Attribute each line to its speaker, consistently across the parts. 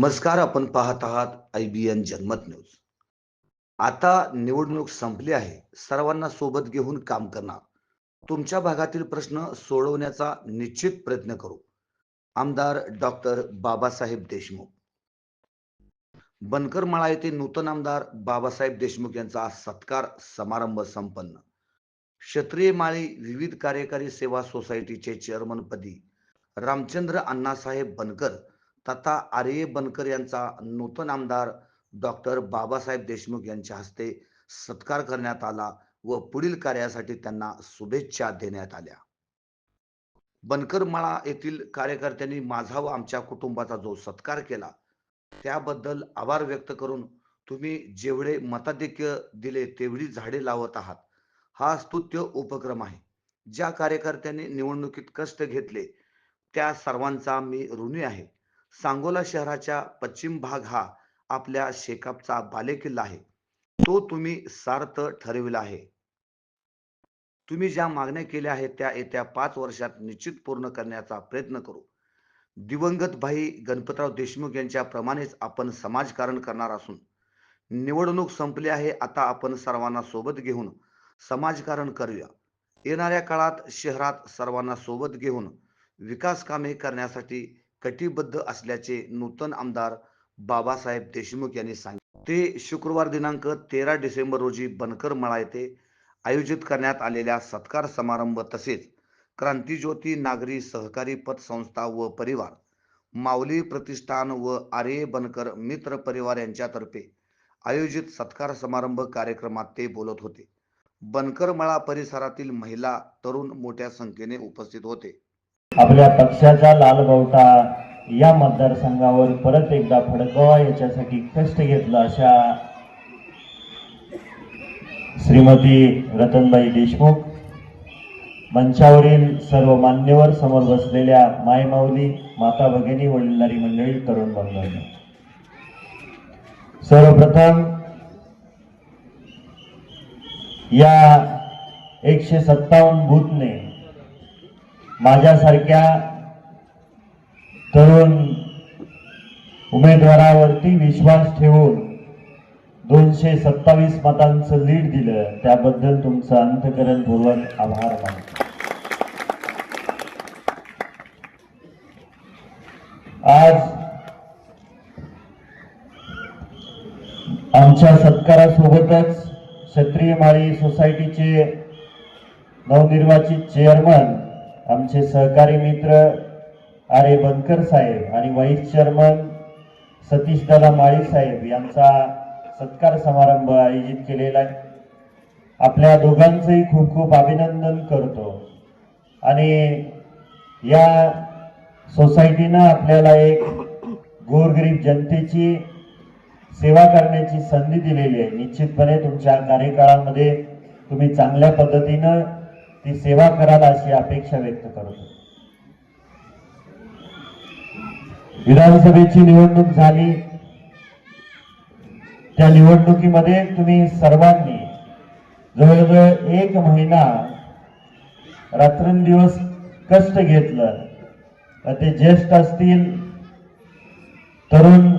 Speaker 1: नमस्कार आपण पाहत आहात I B N Janmat news. आता निवडणूक संपली आहे. सर्वांना सोबत घेऊन काम करणार. तुमच्या भागातील प्रश्न सोडवण्याचा निश्चित प्रयत्न करू. आमदार डॉक्टर बाबासाहेब देशमुख. बनकरमाळा येथे नूतन आमदार बाबासाहेब देशमुख यांचा सत्कार समारंभ संपन्न. क्षत्रिय माळी विविध कार्यकारी सेवा सोसायटीचे चेअरमनपदी रामचंद्र अण्णासाहेब बनकर तथा आर्य बनकर यांचा नूतन आमदार डॉक्टर बाबासाहेब देशमुख यांच्या हस्ते सत्कार करण्यात आला व पुढील कार्यासाठी त्यांना शुभेच्छा देण्यात आल्या. बनकरमाळा येथील कार्यकर्त्यांनी माझा व आमच्या कुटुंबाचा जो सत्कार केला त्याबद्दल आभार व्यक्त करून तुम्ही जेवढे मताधिक्य दिले तेवढी झाडे लावत आहात. हा स्तुत्य उपक्रम आहे. ज्या कार्यकर्त्यांनी निवडणुकीत कष्ट घेतले त्या सर्वांचा मी ऋणी आहे. सांगोला शहराच्या पश्चिम भाग हा आपल्या शेकापचा बालेकिल्ला आहे. तो तुम्ही सार्थ ठरविला आहे. तुम्ही ज्या मागण्या केल्या आहेत त्या येत्या पाच वर्षात निश्चित पूर्ण करण्याचा प्रयत्न करू. दिवंगत भाई गणपतराव देशमुख यांच्या प्रमाणेच आपण समाजकारण करणार असून निवडणूक संपली आहे आता आपण सर्वांना सोबत घेऊन समाजकारण करूया. येणाऱ्या काळात शहरात सर्वांना सोबत घेऊन विकास कामे करण्यासाठी कटिबद्ध असल्याचे नूतन आमदार बाबासाहेब देशमुख यांनी सांगितले. ते शुक्रवार दिनांक तेरा डिसेंबर रोजी बनकर मळा येथे आयोजित करण्यात आलेल्या सत्कार समारंभ तसेच क्रांतीज्योती नागरी सहकारी पतसंस्था व परिवार माऊली प्रतिष्ठान व आर्य बनकर मित्र परिवार यांच्यातर्फे आयोजित सत्कार समारंभ कार्यक्रमात ते बोलत होते. बनकरमळा परिसरातील महिला तरुण मोठ्या संख्येने उपस्थित होते.
Speaker 2: आपल्या पक्षाचा लालबावटा या मतदारसंघावर परत एकदा फडकवा याच्यासाठी कष्ट घेतलं अशा श्रीमती रतनबाई देशमुख. मंचावरील सर्व मान्यवर समोर बसलेल्या मायमाऊली माता भगिनी वडीलधारी मंडळी तरुण बंधूंनो सर्वप्रथम या एकशे सत्तावन्न बूथने माझ्यासारख्या तरुण उमेदवारावरती विश्वास ठेवून दोनशे सत्तावीस मतांचं लीड दिलं त्याबद्दल तुमचं अंतकरणपूर्वक आभार मानतो. आज आमच्या सत्कारासोबतच क्षत्रिय माळी सोसायटीचे नवनिर्वाचित चेअरमन आमचे सहकारी मित्र आरे बनकर साहेब आणि व्हाईस चेअरमन सतीशदादा माळी साहेब यांचा सत्कार समारंभ आयोजित केलेला आहे. आपल्या दोघांचंही खूप खूप अभिनंदन करतो. आणि या सोसायटीनं आपल्याला एक गोरगरीब जनतेची सेवा करण्याची संधी दिलेली आहे. निश्चितपणे तुमच्या कार्यकाळामध्ये तुम्ही चांगल्या पद्धतीनं ती सेवा कराल अशी अपेक्षा व्यक्त करतो. विधानसभेची निवडणूक झाली. त्या निवडणुकीमध्ये तुम्ही सर्वांनी जवळजवळ एक महिना रात्रंदिवस कष्ट घेतलं. ते ज्येष्ठ असतील तरुण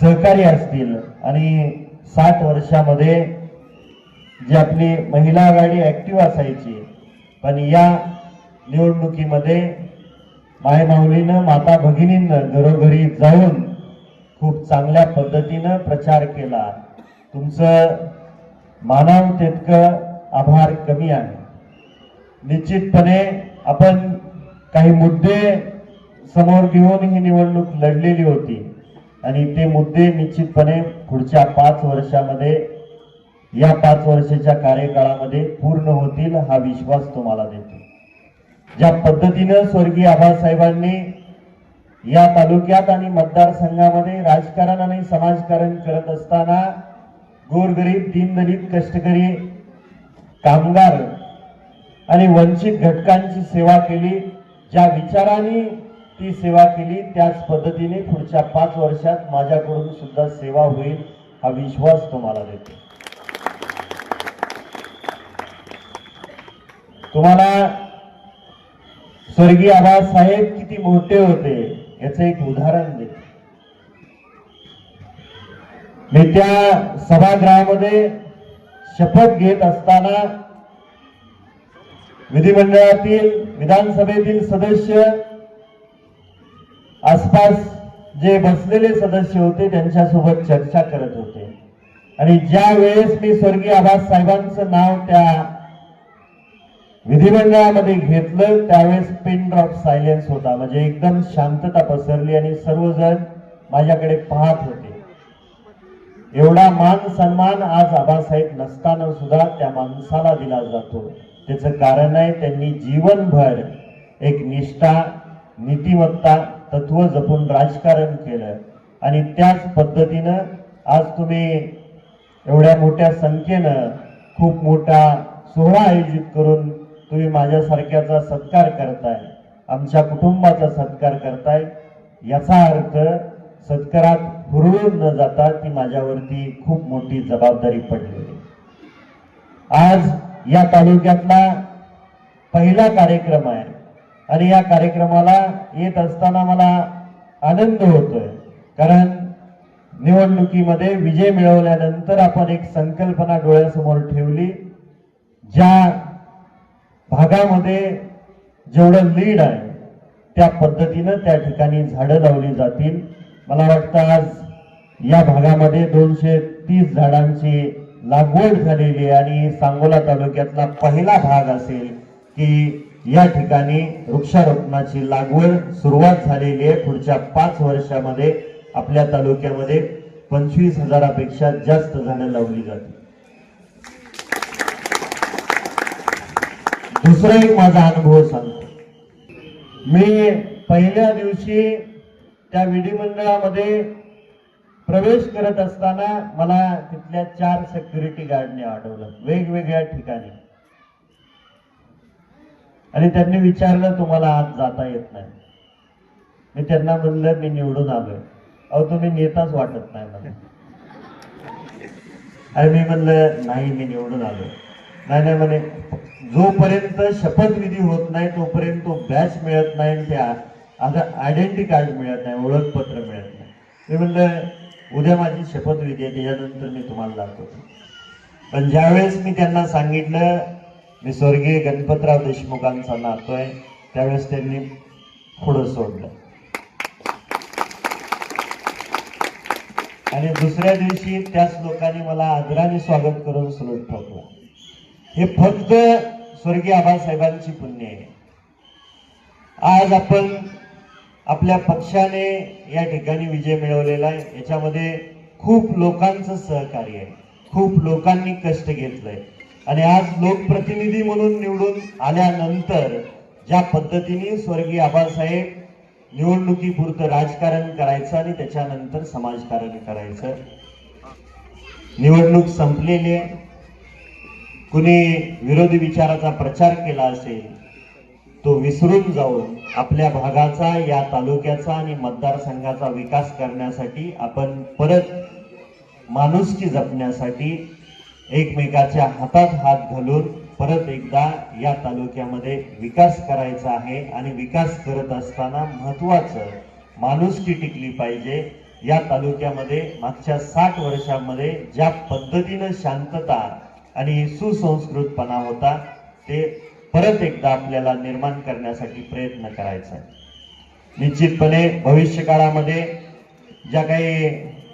Speaker 2: सहकारी असतील आणि साठ वर्षामध्ये जी आपली महिला आघाडी ऍक्टिव्ह असायची पण या निवडणुकीमध्ये मायमाऊलीनं माता भगिनींनं घरोघरी जाऊन खूप चांगल्या पद्धतीनं प्रचार केला. तुमचं मानव तितकं आभार कमी आहे. निश्चितपणे आपण काही मुद्दे समोर घेऊन ही निवडणूक लढलेली होती. आणि ते मुद्दे निश्चितपणे पुढच्या पाच वर्षामध्ये या पाच वर्षाच्या कार्यकाळामध्ये पूर्ण होतील हा विश्वास तुम्हाला देतो. ज्या पद्धतीनं स्वर्गीय आबासाहेबांनी या तालुक्यात आणि मतदारसंघामध्ये राजकारण आणि समाजकारण करत असताना गोरगरीब दीनदलित कष्टकरी कामगार आणि वंचित घटकांची सेवा केली. ज्या विचाराने ती सेवा केली त्याच पद्धतीने पुढच्या पाच वर्षात माझ्याकडून सुद्धा सेवा होईल हा विश्वास तुम्हाला देतो. तुम्हाला स्वर्गीय आबासाहेब किती मोठे होते याचं एक उदाहरण देतो. मी त्या सभागृहामध्ये शपथ घेत असताना विधिमंडळातील विधानसभेतील सदस्य आसपास जे बसलेले सदस्य होते त्यांच्यासोबत चर्चा करत होते. आणि ज्या वेळेस मी स्वर्गीय आबासाहेबांचं नाव त्या विधिमंडळामध्ये घेतलं त्यावेळेस पिन ड्रॉप सायलेन्स होता. म्हणजे एकदम शांतता पसरली आणि सर्वजण माझ्याकडे पाहत होते. एवढा मान सन्मान आज आबासाहेब नसताना सुद्धा त्या माणसाला दिला जातो. त्याचं कारण आहे त्यांनी जीवनभर एक निष्ठा नीतिमत्ता तत्व जपून राजकारण केलं. आणि त्याच पद्धतीनं आज तुम्ही एवढ्या मोठ्या संख्येनं खूप मोठा सोहळा आयोजित करून तुम्ही माझ्यासारख्याचा सत्कार करताय आमच्या कुटुंबाचा सत्कार करताय याचा अर्थ सत्कारात हुरळून न जाता ती माझ्यावरती खूप मोठी जबाबदारी पडलेली आज या तालुक्यातला पहिला कार्यक्रम आहे आणि या कार्यक्रमाला येत असताना मला आनंद होतोय कारण निवडणुकीमध्ये विजय मिळवल्यानंतर आपण एक संकल्पना डोळ्यासमोर ठेवली ज्या भागामध्ये जेवढं लीड आहे त्या पद्धतीनं त्या ठिकाणी झाडं लावली जातील. मला वाटतं आज या भागामध्ये दोनशे तीस झाडांची लागवड झालेली आहे आणि सांगोला तालुक्यातला पहिला भाग असेल की या ठिकाणी वृक्षारोपणाची लागवड सुरुवात झालेली आहे. पुढच्या पाच वर्षामध्ये आपल्या तालुक्यामध्ये पंचवीस हजारापेक्षा जास्त झाडं लावली जातील. दुसरा एक माझा अनुभव सांगतो. मी पहिल्या दिवशी त्या विधिमंडळामध्ये प्रवेश करत असताना मला तिथल्या चार सेक्युरिटी गार्डने अडवलं वेगवेगळ्या ठिकाणी. आणि त्यांनी विचारलं तुम्हाला आज जाता येत नाही. मी त्यांना म्हणलं मी निवडून आलोय. अहो तुम्ही नेताच वाटत नाही मला. आणि मी म्हणलं नाही मी निवडून आलो नाही नाही म्हणे जोपर्यंत शपथविधी होत नाही तोपर्यंत तो बॅच मिळत नाही त्या आता आयडेंटिटी कार्ड मिळत नाही ओळखपत्र मिळत नाही. मी म्हणलं उद्या माझी शपथविधी आहे त्याच्यानंतर मी तुम्हाला दाखवतो. पण ज्यावेळेस मी त्यांना सांगितलं मी स्वर्गीय गणपतराव देशमुखांचा नातो आहे त्यावेळेस त्यांनी पुढं सोडलं. आणि दुसऱ्या दिवशी त्याच लोकांनी मला आदराने स्वागत करून सलूट ठोकला. हे फक्त स्वर्गीय आबासाहेबांची पुण्य आहे. आज आपण आपल्या पक्षाने या ठिकाणी विजय मिळवलेला आहे. याच्यामध्ये खूप लोकांचं सहकार्य आहे. खूप लोकांनी कष्ट घेतलंय. आणि आज लोकप्रतिनिधी म्हणून निवडून आल्यानंतर ज्या पद्धतीने स्वर्गीय आबासाहेब निवडणुकीपुरतं राजकारण करायचं आणि त्याच्यानंतर समाजकारण करायचं निवडणूक संपलेली आहे. कुणी विरोधी विचाराचा प्रचार केला असेल तो विसरून जाऊन आपल्या भागाचा या तालुक्याचा आणि मतदारसंघाचा विकास करण्यासाठी आपण परत माणुसकी जपण्यासाठी एकमेकाच्या हातात हात घालून परत एकदा या तालुक्यामध्ये विकास करायचा आहे आणि विकास करत असताना महत्वाचं माणुसकी टिकली पाहिजे. या तालुक्यामध्ये मागच्या साठ वर्षामध्ये ज्या पद्धतीनं शांतता आणि सुसंस्कृतपणा होता ते परत एकदा आपल्याला निर्माण करण्यासाठी प्रयत्न करायचा आहे. निश्चितपणे भविष्य काळामध्ये ज्या काही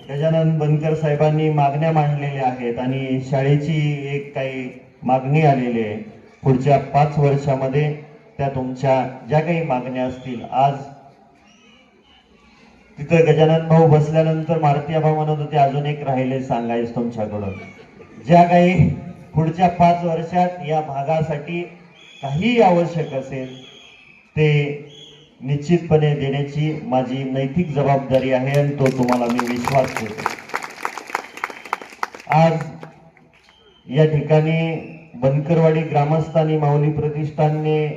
Speaker 2: गजानन बनकर साहेबांनी मागण्या मांडलेल्या आहेत आणि शाळेची एक काही मागणी आलेली आहे पुढच्या पाच वर्षामध्ये त्या तुमच्या ज्या काही मागण्या असतील आज तिथं गजानन भाऊ बसल्यानंतर मारुती आबा म्हणत होते अजून एक राहिले सांगायचं तुमच्याकडून. ज्या काही पुढच्या पाच वर्षात या भागासाठी काही आवश्यक असेल ते निश्चितपणे देण्याची माझी नैतिक जबाबदारी आहे आणि तो तुम्हाला मी विश्वास देतो. आज या ठिकाणी बनकरवाडी ग्रामस्थांनी माऊली प्रतिष्ठानने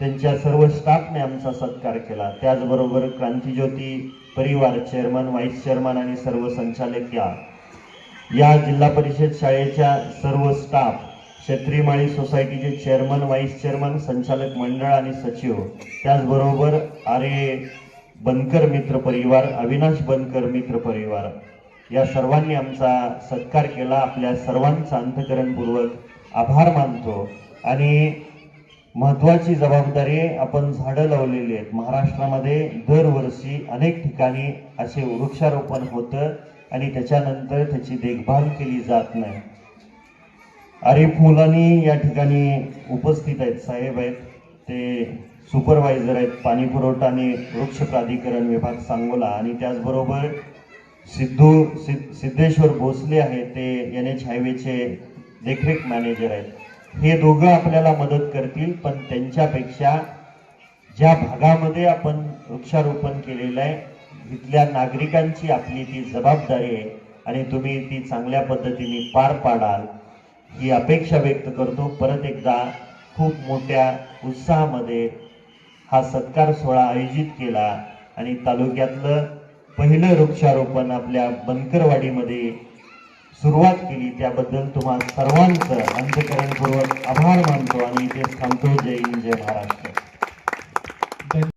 Speaker 2: त्यांच्या सर्व स्टाफने आमचा सत्कार केला. त्याचबरोबर क्रांतीज्योती परिवार चेअरमन व्हाईस चेअरमन आणि सर्व संचालक या या जिल्हा परिषद शाळेच्या सर्व स्टाफ क्षेत्रीमाळी सोसायटीचे चेअरमन व्हाईस चेअरमन संचालक मंडळ आणि सचिव त्याचबरोबर आर्य बनकर मित्र परिवार अविनाश बनकर मित्र परिवार. या सर्वांनी आमचा सत्कार केला. आपल्या सर्वांचा अंतकरणपूर्वक आभार मानतो. आणि महत्त्वाची जबाबदारी आपण झाडं लावलेली आहेत. महाराष्ट्रामध्ये दरवर्षी अनेक ठिकाणी असे वृक्षारोपण होतं. आणि त्याच्यानंतर त्याची देखभाल केली जात नाही. आरिफ मुलानी या ठिकाणी उपस्थित आहेत साहेब आहेत. ते सुपरवायझर आहेत पाणी पुरवठा आणि वृक्ष प्राधिकरण विभाग सांगोला. आणि त्याचबरोबर सिद्धू सिद्ध सिद्धेश्वर भोसले आहेत ते एन एच हायवेचे देखरेख मॅनेजर आहेत. हे दोघं आपल्याला मदत करतील पण त्यांच्यापेक्षा ज्या भागामध्ये आपण वृक्षारोपण केलेलं आहे इथल्या नागरिकांची आपली ती जबाबदारी आहे आणि तुम्ही ती चांगल्या पद्धतीने पार पाडाल ही अपेक्षा व्यक्त करतो. परत एकदा खूप मोठ्या उत्साहामध्ये हा सत्कार सोहळा आयोजित केला आणि तालुक्यातलं पहिलं वृक्षारोपण आपल्या बनकरवाडीमध्ये सुरुवात केली. त्याबद्दल तुम्हा सर्वांचं अंतकरणपूर्वक आभार मानतो आणि इथेच थांबतो. जय हिंद जय महाराष्ट्र.